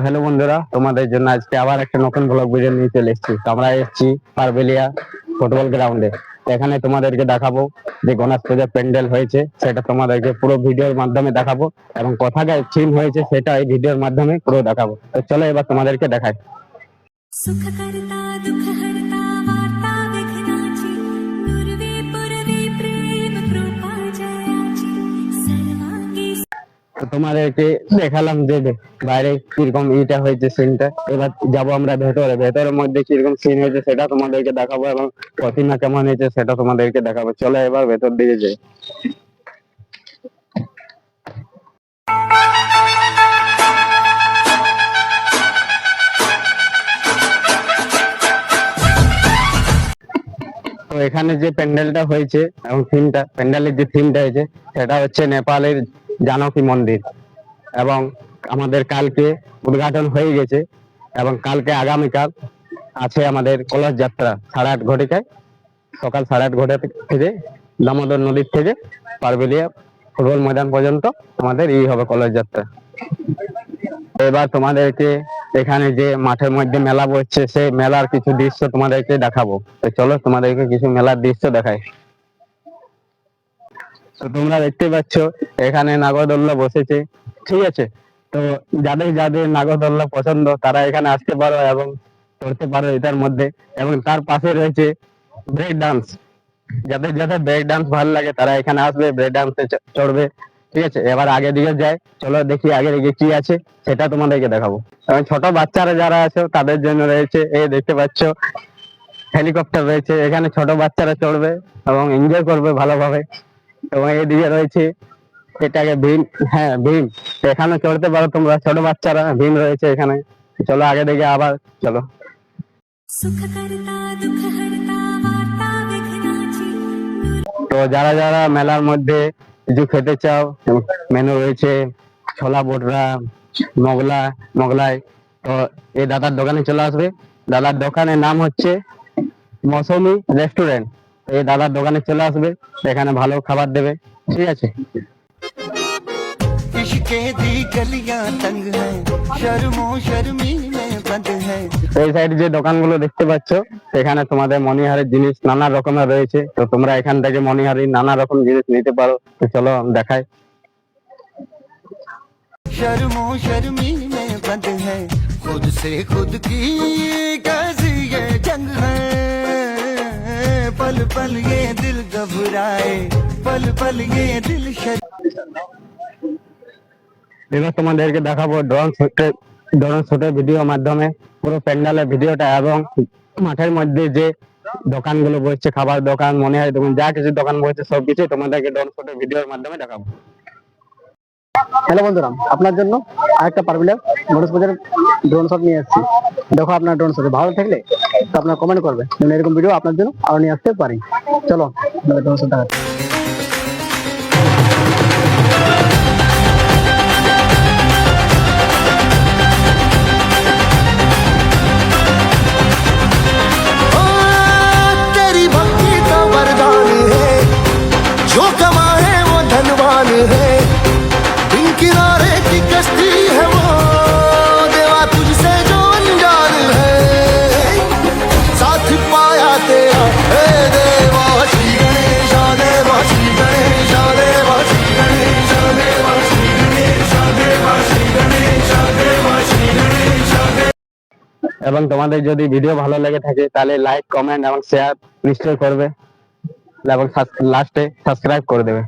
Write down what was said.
Hello বন্ধুরা, তোমাদের জন্য আজকে আবার একটা নতুন ব্লগ ভিডিও নিয়ে চলে এসেছি। তো আমরা এসেছি পারবেলিয়া ফুটবল গ্রাউন্ডে এখানে তোমাদেরকে দেখাবো যে গণেশ পূজা প্যান্ডেল হয়েছে, সেটা তোমাদেরকে পুরো ভিডিওর মাধ্যমে দেখাবো এবং কোথাকার থিম হয়েছে সেটা এই ভিডিওর মাধ্যমে পুরো দেখাবো। তো চলো এবার তোমাদেরকে দেখাই। সুখ করতা, দুঃখ হরতা তোমাদেরকে দেখালাম যে বাইরে কীরকম ইটা হয়েছে সিনটা এবার যাব আমরা ভেতরে। ভেতরের মধ্যে কীরকম সিন হয়েছে সেটা তোমাদেরকে দেখাবো এবং প্রতিমা কেমন হয়েছে সেটা তোমাদেরকে দেখাবো। চলো এবার ভেতর দিকে যাই। তো এখানে যে প্যান্ডেলটা হয়েছে এবং থিমটা প্যান্ডেলের যে থিমটা হয়েছে, সেটা হচ্ছে নেপালের জানকী মন্দির। এবং আমাদের কালকে উদ্ঘাটন হয়ে গেছে এবং কালকে আগামীকাল আছে আমাদের কলস যাত্রা সাড়ে আট ঘটিকায়। সকাল সাড়ে আট ঘটা থেকে দামোদর নদীর থেকে পারবেলিয়া ফুটবল ময়দান পর্যন্ত আমাদের এই হবে কলস যাত্রা। এবার তোমাদেরকে এখানে যে মাঠের মধ্যে মেলা বসছে, সেই মেলার কিছু দৃশ্য তোমাদেরকে দেখাবো। চলো তোমাদেরকে কিছু মেলার দৃশ্য দেখাই। তো তোমরা দেখতে পাচ্ছ, এখানে নাগরদোল্লা বসেছে। ঠিক আছে? তো যাদের যাদের নাগরদোল্লা পছন্দ, তারা এখানে আসতে পারো এবং করতে পারো এটার মধ্যে। এবং তার পাশে রয়েছে ব্রেক ডান্স যাদের যাদের ব্রেক ডান্স ভালো লাগে, তারা এখানে আসবে ব্রেক ডান্সে চড়বে। ঠিক আছে? এবার আগে দিকে যায় চলো দেখি আগে দিকে কি আছে, সেটা তোমাদেরকে দেখাবো। এবং ছোট বাচ্চারা যারা আছে, তাদের জন্য রয়েছে, এই দেখতে পাচ্ছ হেলিকপ্টার রয়েছে। এখানে ছোট বাচ্চারা চড়বে এবং এনজয় করবে ভালোভাবে। এবং এদিকে রয়েছে এটাকে ভীম হ্যাঁ ভীম। এখানে চড়তে পারো তোমরা ছোট বাচ্চারা ভীম রয়েছে এখানে। চলো আগে দেখে আবার চলো। তো যারা যারা মেলার মধ্যে কিছু খেতে চাও মেনু রয়েছে ছোলা বোটরা মোগলা মোগলাই। তো এই দাদার দোকানে চলে আসবে। দাদার দোকানের নাম হচ্ছে মৌসুমি রেস্টুরেন্ট। এই দাদার দোকানে চলে আসবে এখানে ভালো খাবার দেবে ঠিক আছে इश्के दी गलियां तंग है शर्मो शर्मी में बंद है তো এই সাইডে যে দোকানগুলো দেখতে পাচ্ছ সেখানে তোমাদের মনিহারের জিনিস নানা রকমের রয়েছে তো তোমরা এখান থেকে মনিহারি নানা রকম জিনিস নিতে পারো তো চলো দেখাই शर्मो शर्मी में बंद है खुद से खुद की कैसी ये जंग है पल पल ये दिल घबराए पल पल ये दिल शर এবার তোমাদেরকে দেখাবো ড্রোন শুটে ড্রোন শুটের ভিডিওর মাধ্যমে পুরো প্যান্ডালের ভিডিওটা এবং মাঠের মধ্যে যে দোকানগুলো বসছে খাবার দোকান মনে হয় দোকান যা কিছু দোকান বসছে সবকিছু তোমাদেরকে ড্রোন শুটের ভিডিওর মাধ্যমে দেখাবো হ্যালো বন্ধুরা আপনার জন্য আরেকটা পারবিলা গণেশ পূজার ড্রোন শট নিয়ে এসেছি দেখো আপনার ড্রোন শট ভালো থাকলে তো আপনার কমেন্ট করবেন। যেন এরকম ভিডিও আপনার জন্য আরও নিয়ে আসতে পারি। চলো ড্রোন এবং তোমাদের যদি ভিডিও ভালো লেগে থাকে, তাহলে লাইক কমেন্ট এবং শেয়ার নিশ্চয় করবে। এবং লাস্টে সাবস্ক্রাইব করে দেবে।